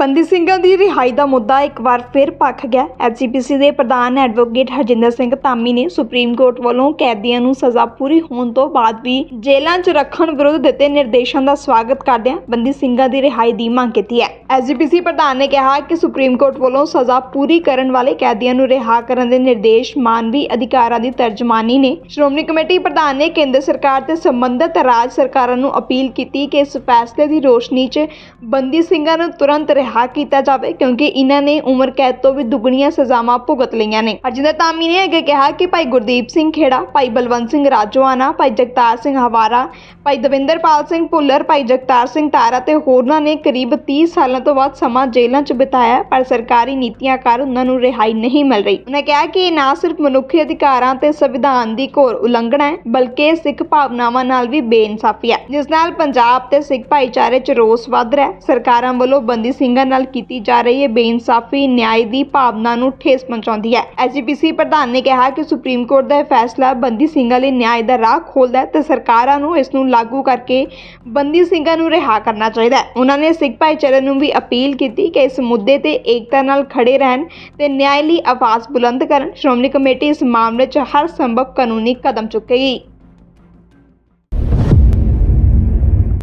ਬੰਦੀ ਸਿੰਘਾਂ ਦੀ ਰਿਹਾਈ ਦਾ ਮੁੱਦਾ ਇੱਕ ਵਾਰ ਫਿਰ ਭਖ ਗਿਆ। ਐਚਜੀਪੀਸੀ ਦੇ ਪ੍ਰਧਾਨ ਐਡਵੋਕੇਟ ਹਰਜਿੰਦਰ ਸਿੰਘ ਧਾਮੀ ਨੇ ਸੁਪਰੀਮ ਕੋਰਟ ਵੱਲੋਂ ਕੈਦੀਆਂ ਨੂੰ ਸਜ਼ਾ ਪੂਰੀ ਹੋਣ ਤੋਂ ਬਾਅਦ ਵੀ ਜੇਲ੍ਹਾਂ 'ਚ ਰੱਖਣ ਵਿਰੁੱਧ ਦਿੱਤੇ ਨਿਰਦੇਸ਼ਾਂ ਦਾ ਸਵਾਗਤ ਕਰਦਿਆਂ ਬੰਦੀ ਸਿੰਘਾਂ ਦੀ ਰਿਹਾਈ ਦੀ ਮੰਗ ਕੀਤੀ ਹੈ। ਐਚਜੀਪੀਸੀ ਪ੍ਰਧਾਨ ਨੇ ਕਿਹਾ ਕਿ ਸੁਪਰੀਮ ਕੋਰਟ ਵੱਲੋਂ ਸਜ਼ਾ ਪੂਰੀ ਕਰਨ ਵਾਲੇ ਕੈਦੀਆਂ ਨੂੰ ਰਿਹਾ ਕਰਨ ਦੇ ਨਿਰਦੇਸ਼ ਮਾਨਵੀ ਅਧਿਕਾਰਾਂ ਦੀ ਤਰਜਮਾਨੀ ਨੇ ਸ਼੍ਰੋਮਣੀ ਕਮੇਟੀ ਪ੍ਰਧਾਨ ਨੇ ਕੇਂਦਰ ਸਰਕਾਰ ਤੇ ਸੰਬੰਧਿਤ ਰਾਜ ਸਰਕਾਰਾਂ ਨੂੰ ਅਪੀਲ ਕੀਤੀ ਕਿ ਇਸ ਫੈਸਲੇ ਦੀ ਰੋਸ਼ਨੀ 'ਚ ਬੰਦੀ ਸਿੰਘਾਂ ਨੂੰ ਤੁਰੰਤ ਰਿਹਾ ਕੀਤਾ ਜਾਵੇ ਕਿਉਂਕਿ ਇਹਨਾਂ ਨੇ ਉਮਰ ਕੈਦ ਤੋਂ ਵੀ ਦੁੱਗਣੀਆਂ ਸਜ਼ਾਵਾਂ ਭੁਗਤ ਲਈਆਂ ਨੇ। ਅਜਿੰਦਰ ਧਾਮੀ ਨੇ ਅੱਗੇ ਕਿਹਾ ਕਿ ਭਾਈ ਗੁਰਦੀਪ ਸਿੰਘ ਖੇੜਾ, ਭਾਈ ਬਲਵੰਤ ਸਿੰਘ ਰਾਜੋਆਣਾ, ਭਾਈ ਜਗਤਾਰ ਸਿੰਘ ਹਵਾਰਾ, ਭਾਈ ਦਵਿੰਦਰਪਾਲ ਸਿੰਘ ਭੁੱਲਰ, ਭਾਈ ਜਗਤਾਰ ਸਿੰਘ ਤਾਰਾ ਤੇ ਹੋਰਨਾਂ ਨੇ ਕਰੀਬ 30 ਸਾਲਾਂ ਤੋਂ ਵੱਧ ਸਮਾਂ ਜੇਲ੍ਹਾਂ 'ਚ ਬਿਤਾਇਆ, ਪਰ ਸਰਕਾਰੀ ਨੀਤੀਆਂ ਕਾਰਨ ਉਹਨਾਂ ਨੂੰ ਰਿਹਾਈ ਨਹੀਂ ਮਿਲ ਰਹੀ। ਉਹਨਾਂ ਕਿਹਾ ਕਿ ਇਹ ਨਾ ਸਿਰਫ ਮਨੁੱਖੀ ਅਧਿਕਾਰਾਂ ਤੇ ਸੰਵਿਧਾਨ ਦੀ ਘੋਰ ਉਲੰਘਣਾ ਹੈ, ਬਲਕਿ ਸਿੱਖ ਭਾਵਨਾਵਾਂ ਨਾਲ ਵੀ ਬੇਇਨਸਾਫੀ ਹੈ, ਜਿਸ ਨਾਲ ਪੰਜਾਬ ਤੇ ਸਿੱਖ ਭਾਈਚਾਰੇ 'ਚ ਰੋਸ ਵੱਧ ਰਿਹਾ ਹੈ। ਸਰਕਾਰਾਂ ਵੱਲੋਂ ਬੰਦੀ ਸਿੰਘਾਂ ਨਾਲ ਕੀਤੀ ਜਾ ਰਹੀ ਹੈ ਬੇਇਨਸਾਫੀ, ਨਿਆਂ ਦੀ ਭਾਵਨਾ ਨੂੰ ਠੇਸ ਪਹੁੰਚਾਉਂਦੀ ਹੈ। ਐਸਜੀਪੀਸੀ ਪ੍ਰਧਾਨ ਨੇ ਕਿਹਾ ਕਿ ਸੁਪਰੀਮ ਕੋਰਟ ਦਾ ਇਹ ਫੈਸਲਾ ਬੰਦੀ ਸਿੰਘਾਂ ਲਈ ਨਿਆਂ ਦਾ ਰਾਹ ਖੋਲ੍ਹਦਾ ਹੈ ਤੇ ਸਰਕਾਰਾਂ ਨੂੰ ਇਸ ਨੂੰ ਲਾਗੂ ਕਰਕੇ ਬੰਦੀ ਸਿੰਘਾਂ ਨੂੰ ਰਿਹਾ ਕਰਨਾ ਚਾਹੀਦਾ ਹੈ। ਉਹਨਾਂ ਨੇ ਸਿੱਖ ਭਾਈਚਾਰੇ ਨੂੰ ਵੀ ਅਪੀਲ ਕੀਤੀ ਕਿ ਇਸ ਮੁੱਦੇ ਤੇ ਏਕਤਾ ਨਾਲ ਖੜੇ ਰਹਿਣ ਤੇ ਨਿਆਂ ਲਈ ਆਵਾਜ਼ ਬੁਲੰਦ ਕਰਨ। ਸ਼੍ਰੋਮਣੀ ਕਮੇਟੀ ਇਸ ਮਾਮਲੇ 'ਚ ਹਰ ਸੰਭਵ ਕਾਨੂੰਨੀ ਕਦਮ ਚੁੱਕੇਗੀ।